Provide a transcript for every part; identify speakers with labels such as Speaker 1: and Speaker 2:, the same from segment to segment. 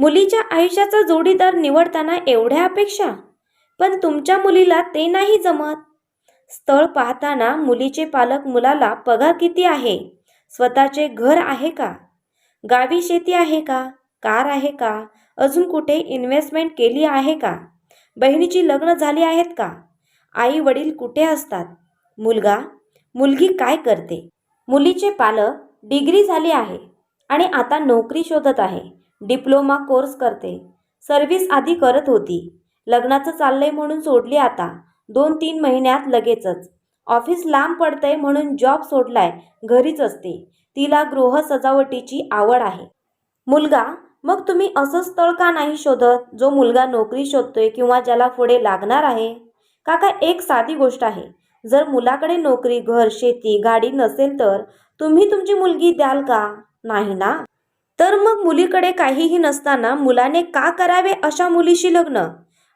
Speaker 1: मुलीच्या आयुष्याचा जोडीदार निवडताना एवढ्या अपेक्षा? पण तुमच्या मुलीला ते नाही जमत. स्थळ पाहताना मुलीचे पालक मुलाला पगार किती आहे? स्वतःचे घर आहे का? गावी शेती आहे का? कार आहे का? अजून कुठे इन्व्हेस्टमेंट केली आहे का? बहिणीची लग्न झाली आहेत का? आई वडील कुठे असतात? मुलगा? मुलगी काय करते? मुलीचे पालक डिग्री झाली आहे आणि आता नोकरी शोधत आहे. डिप्लोमा कोर्स करते. सर्व्हिस आधी करत होती. लग्नाचं चाललंय म्हणून सोडली आता. दोन तीन महिन्यात लगेचच. ऑफिस लांब पडतंय म्हणून जॉब सोडलाय घरीच असते. तिला गृह सजावटीची आवड आहे. मुलगा मग तुम्ही असं स्थळ का नाही शोधत जो मुलगा नोकरी शोधतोय किंवा ज्याला पुढे लागणार आहे? काका एक साधी गोष्ट आहे. जर मुलाकडे नोकरी घर शेती गाडी नसेल तर तुम्ही तुमची मुलगी द्याल का? नाही ना? तर मग मुलीकडे काहीही नसताना मुलाने का करावे अशा मुलीशी लग्न?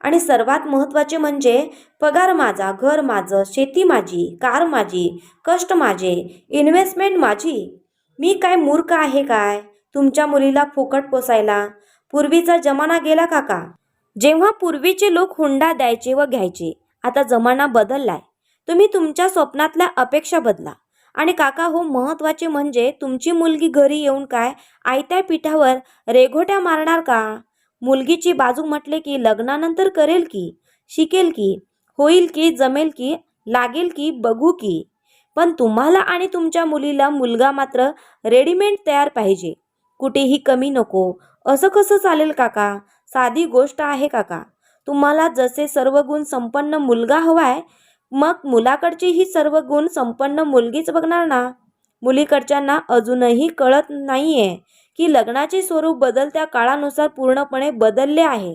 Speaker 1: आणि सर्वात महत्त्वाचे म्हणजे पगार माझा घर माझं शेती माझी कार माझी कष्ट माझे इन्व्हेस्टमेंट माझी. मी काय मूर्ख आहे काय? तुमच्या मुलीला फुकट पोसायला? पूर्वीचा जमाना गेला काका जेव्हा पूर्वीचे लोक हुंडा द्यायचे व घ्यायचे आता जमाना बदललाय. तुम्ही तुमच्या स्वप्नातल्या अपेक्षा बदला. आणि काका हो महत्त्वाचे म्हणजे तुमची मुलगी घरी येऊन काय आयत्या पिठावर रेघोट्या मारणार का? मुलगीची बाजू म्हटले की लग्नानंतर करेल की? शिकेल की? होईल की जमेल की? लागेल की? बघू की? पण तुम्हाला आणि तुमच्या मुलीला मुलगा मात्र रेडीमेड तयार पाहिजे. कुठेही कमी नको. असं कसं चालेल काका? साधी गोष्ट आहे काका. तुम्हाला जसे सर्व गुण संपन्न मुलगा हवाय मग मुलाकडची ही सर्व गुण संपन्न मुलगीच बघणार ना? मुलीकडच्यांना अजूनही कळत नाहीये की लग्नाचे स्वरूप बदलत्या काळानुसार पूर्णपणे बदलले आहे.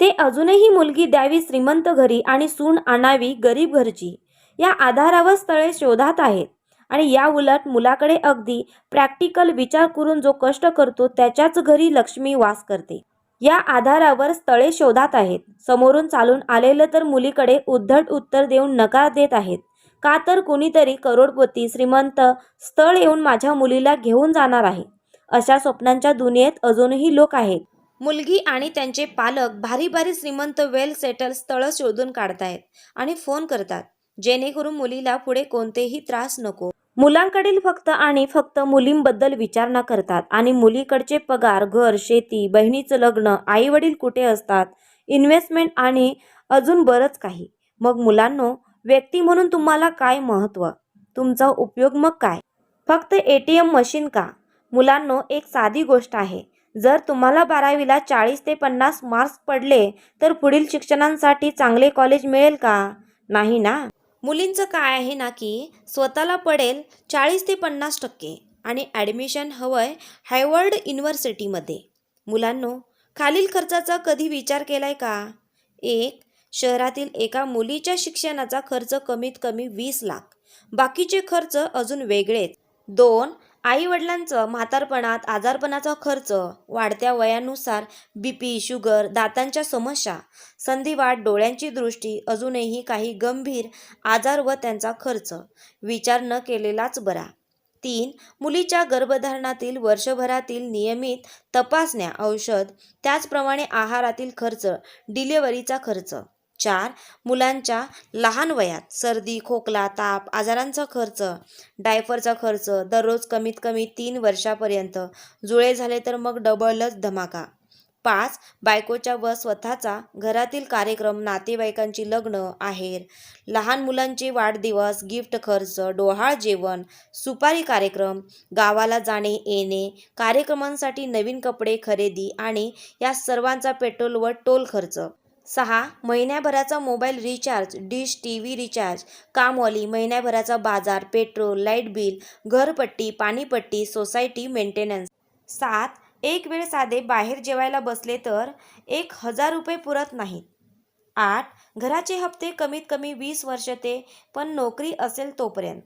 Speaker 1: ते अजूनही मुलगी द्यावी श्रीमंत घरी आणि सून आणावी गरीब घरची. या आधारावर स्थळे शोधात आहेत आणि या उलट मुलाकडे अगदी प्रॅक्टिकल विचार करून जो कष्ट करतो त्याच्याच घरी लक्ष्मी वास करते. या आधारावर स्थळे शोधात आहेत. समोरून चालून आलेलं तर मुलीकडे उद्धट उत्तर देऊन नकार देत आहेत. का तर कुणीतरी करोडपती श्रीमंत स्थळ येऊन माझ्या मुलीला घेऊन जाणार आहे. अशा स्वप्नांच्या दुनियेत अजूनही लोक आहेत. मुलगी आणि त्यांचे पालक भारी भारी श्रीमंत वेल सेटल स्थळं शोधून काढतायत आणि फोन करतात. जेणेकरून मुलीला पुढे कोणतेही त्रास नको. मुलांकडील फक्त आणि फक्त मुलींबद्दल विचारणा करतात आणि मुलीकडचे पगार घर शेती बहिणीचं लग्न आई वडील कुठे असतात इन्व्हेस्टमेंट आणि अजून बरंच काही. मग मुलांनो व्यक्ती म्हणून तुम्हाला काय महत्त्व तुमचा उपयोग मग काय? फक्त ए टी एम मशीन का? मुलांनो एक साधी गोष्ट आहे. जर तुम्हाला बारावीला चाळीस ते पन्नास मार्क्स पडले तर पुढील शिक्षणांसाठी चांगले कॉलेज मिळेल का? नाही ना? मुलींचं काय आहे ना की स्वतःला पडेल चाळीस ते पन्नास टक्के आणि ॲडमिशन हवंय हायवर्ड युनिव्हर्सिटीमध्ये. मुलांनो खालील खर्चाचा कधी विचार केलाय का? एक शहरातील एका मुलीच्या शिक्षणाचा खर्च कमीत कमी वीस लाख. बाकीचे खर्च अजून वेगळेच. दोन आई वडिलांचं म्हातारपणात आजारपणाचा खर्च वाढत्या वयानुसार बी पी शुगर दातांच्या समस्या संधिवात डोळ्यांची दृष्टी अजूनही काही गंभीर आजार व त्यांचा खर्च विचार न केलेलाच बरा. तीन मुलीच्या गर्भधारणातील वर्षभरातील नियमित तपासण्या औषध त्याचप्रमाणे आहारातील खर्च डिलेवरीचा खर्च. चार मुलांच्या लहान वयात सर्दी खोकला ताप आजारांचा खर्च डायफरचा खर्च दररोज कमीत कमी तीन वर्षापर्यंत जुळे झाले तर मग डबलच धमाका. पाच बायकोच्या व स्वतःचा घरातील कार्यक्रम नातेवाईकांची लग्न आहेर लहान मुलांचे वाढदिवस गिफ्ट खर्च डोहाळ जेवण सुपारी कार्यक्रम गावाला जाणे येणे कार्यक्रमांसाठी नवीन कपडे खरेदी आणि या सर्वांचा पेट्रोल व टोल खर्च. सहा महिन्याभराचा mobile recharge dish T V recharge कामवाली महिन्याभराचा बाजार पेट्रोल लाइट बिल घरपट्टी पाणीपट्टी सोसायटी मेंटेनन्स. सात एक वेळ साधे बाहेर जेवायला बसले तर एक हजार रुपये पुरत नाहीत. आठ घराचे हप्ते कमीत कमी वीस वर्ष ते पण नोकरी असेल तोपर्यंत.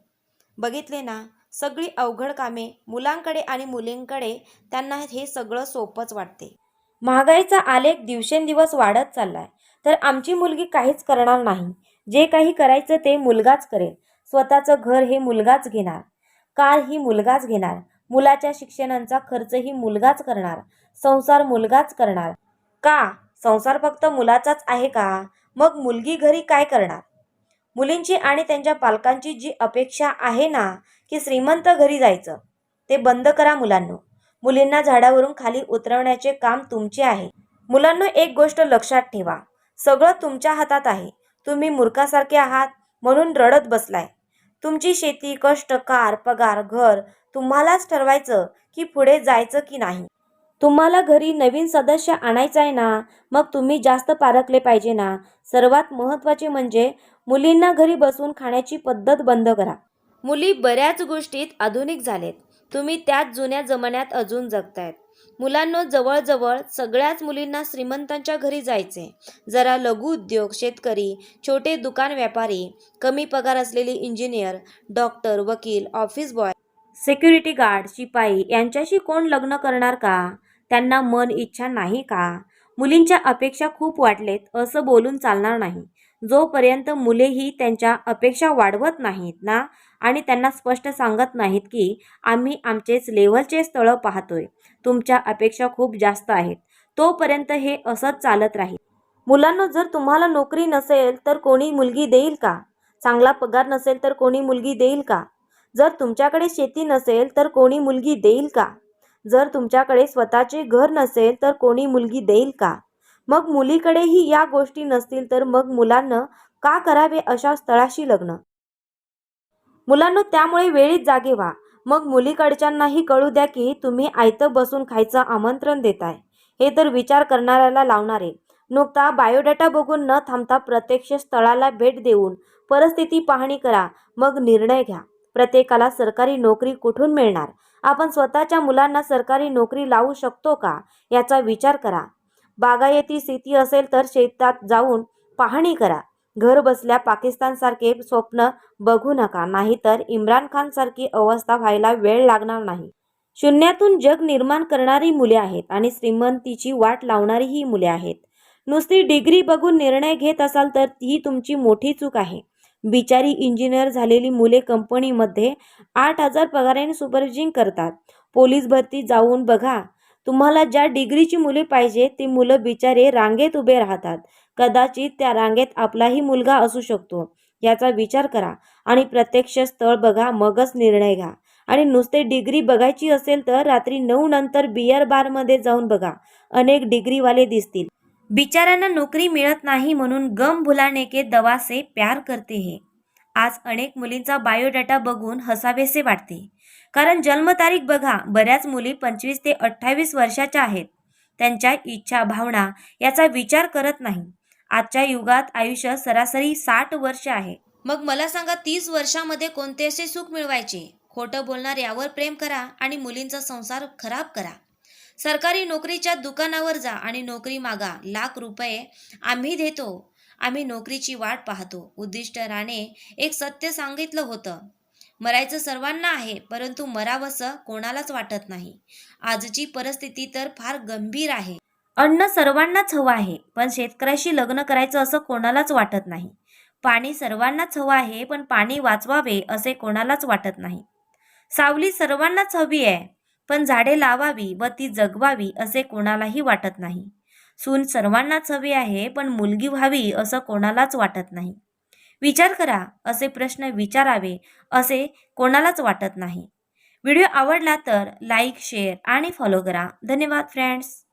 Speaker 1: बघितले ना सगळी अवघड कामे मुलांकडे आणि मुलींकडे त्यांना हे सगळं सोपंच वाटते. महागाईचा आलेख दिवसेंदिवस वाढत चाललाय. तर आमची मुलगी काहीच करणार नाही. जे काही करायचं ते मुलगाच करेल. स्वतःचं घर हे मुलगाच घेणार. कार ही मुलगाच घेणार. मुलाच्या शिक्षणांचा खर्चही मुलगाच करणार. संसार मुलगाच करणार. का? संसार फक्त मुलाचाच आहे का? मग मुलगी घरी काय करणार? मुलींची आणि त्यांच्या पालकांची जी अपेक्षा आहे ना की श्रीमंत घरी जायचं ते बंद करा मुलांनो. मुलींना झाडावरून खाली उतरवण्याचे काम तुमचे आहे. मुलांनो एक गोष्ट लक्षात ठेवा. सगळं तुमच्या हातात आहे. तुम्ही मूर्खासारखे आहात म्हणून रडत बसलाय. तुमची शेती कष्ट कार पगार घर तुम्हालाच ठरवायचं की पुढे जायचं की नाही. तुम्हाला घरी नवीन सदस्य आणायचा आहे ना मग तुम्ही जास्त पारखले पाहिजे ना. सर्वात महत्त्वाचे म्हणजे मुलींना घरी बसून खाण्याची पद्धत बंद करा. मुली बऱ्याच गोष्टीत आधुनिक झालेत. तुम्ही त्याच जुन्या जमान्यात अजून जगतायत. मुलांनो जवळजवळ सगळ्याच मुलींना श्रीमंतांच्या घरी जायचे. जरा लघु उद्योग शेतकरी छोटे दुकान व्यापारी कमी पगार असलेले इंजिनियर डॉक्टर वकील ऑफिस बॉय सिक्युरिटी गार्ड शिपाई यांच्याशी कोण लग्न करणार का? त्यांना मन इच्छा नाही का? मुलींच्या अपेक्षा खूप वाटलेत असं बोलून चालणार नाही. जोपर्यंत मुलेही त्यांच्या अपेक्षा वाढवत नाहीत ना आणि त्यांना स्पष्ट सांगत नाहीत की आम्ही आमचेच लेव्हलचे स्थळं पाहतोय. तुमच्या अपेक्षा खूप जास्त आहेत. तोपर्यंत हे असंच चालत राहील. मुलांना जर तुम्हाला नोकरी नसेल तर कोणी मुलगी देईल का? चांगला पगार नसेल तर कोणी मुलगी देईल का? जर तुमच्याकडे शेती नसेल तर कोणी मुलगी देईल का? जर तुमच्याकडे स्वतःचे घर नसेल तर कोणी मुलगी देईल का? मग मुलीकडेही या गोष्टी नसतील तर मग मुलांना का करावे अशा स्थळाशी लग्न? मुलांना त्यामुळे वेळीच जागे व्हा. मग मुलीकडच्यांनाही कळू द्या की तुम्ही आयतं बसून खायचं आमंत्रण देताय. हे तर विचार करणाऱ्याला लावणारे. नुकता बायोडाटा बघून न थांबता प्रत्यक्ष स्थळाला भेट देऊन परिस्थिती पाहणी करा. मग निर्णय घ्या. प्रत्येकाला सरकारी नोकरी कुठून मिळणार? आपण स्वतःच्या मुलांना सरकारी नोकरी लावू शकतो का? याचा विचार करा. बागायती शेती असेल तर शेतात जाऊन पाहणी करा. घर बसल्या पाकिस्तानसारखे स्वप्न बघू नका नाहीतर इम्रान खानसारखी अवस्था व्हायला वेळ लागणार नाही. शून्यातून जग निर्माण करणारी मुले आहेत आणि श्रीमंतीची वाट लावणारी ही मुले आहेत. नुसती डिग्री बघून निर्णय घेत असाल तर ही तुमची मोठी चूक आहे. बिचारी इंजिनियर झालेली मुले कंपनीमध्ये आठ हजार पगाराने सुपरविजिंग करतात. पोलीस भरती जाऊन बघा. तुम्हाला ज्या डिग्रीची मुले पाहिजे ती मुलं बिचारे रांगेत उभे राहतात. कदाचित त्या रांगेत आपलाही मुलगा असू शकतो. याचा विचार करा आणि प्रत्यक्ष स्थळ बघा मगच निर्णय घ्या. आणि नुसते डिग्री बघायची असेल तर रात्री नऊ नंतर बियर बारमध्ये जाऊन बघा. अनेक डिग्रीवाले दिसतील. बिचाऱ्यांना नोकरी मिळत नाही म्हणून गम भुलाने के दवा से प्यार करते हे. आज अनेक मुलींचा बायोडाटा बघून हसावेसे वाटते. कारण जन्मतारीख बघा बऱ्याच मुली पंचवीस ते अठ्ठावीस वर्षाच्या आहेत. त्यांच्या इच्छा भावना याचा विचार करत नाही. आजच्या युगात आयुष्य सरासरी साठ वर्ष आहे. मग मला सांगा तीस वर्षामध्ये कोणते असे सुख मिळवायचे? खोटं बोलणार यावर प्रेम करा आणि मुलींचा संसार खराब करा. सरकारी नोकरीच्या दुकानावर जा आणि नोकरी मागा. लाख रुपये आम्ही देतो. आम्ही नोकरीची वाट पाहतो. उद्दिष्ट राणे एक सत्य सांगितलं होतं. मरायचं सर्वांना आहे परंतु मरावंसं कोणालाच वाटत नाही. आजची परिस्थिती तर फार गंभीर आहे. अन्न सर्वांनाच हवं आहे पण शेतकऱ्याशी लग्न करायचं असं कोणालाच वाटत नाही. पाणी सर्वांनाच हवं आहे पण पाणी वाचवावे असे कोणालाच वाटत नाही. सावली सर्वांनाच हवी आहे पण झाडे लावावी व ती जगवावी असे कोणालाही वाटत नाही. सून सर्वांनाच हवी आहे पण मुलगी व्हावी असं कोणालाच वाटत नाही. विचार करा असे प्रश्न विचारावे असे कोणालाच वाटत नाही. व्हिडिओ आवडला तर लाईक शेअर आणि फॉलो करा. धन्यवाद फ्रेंड्स.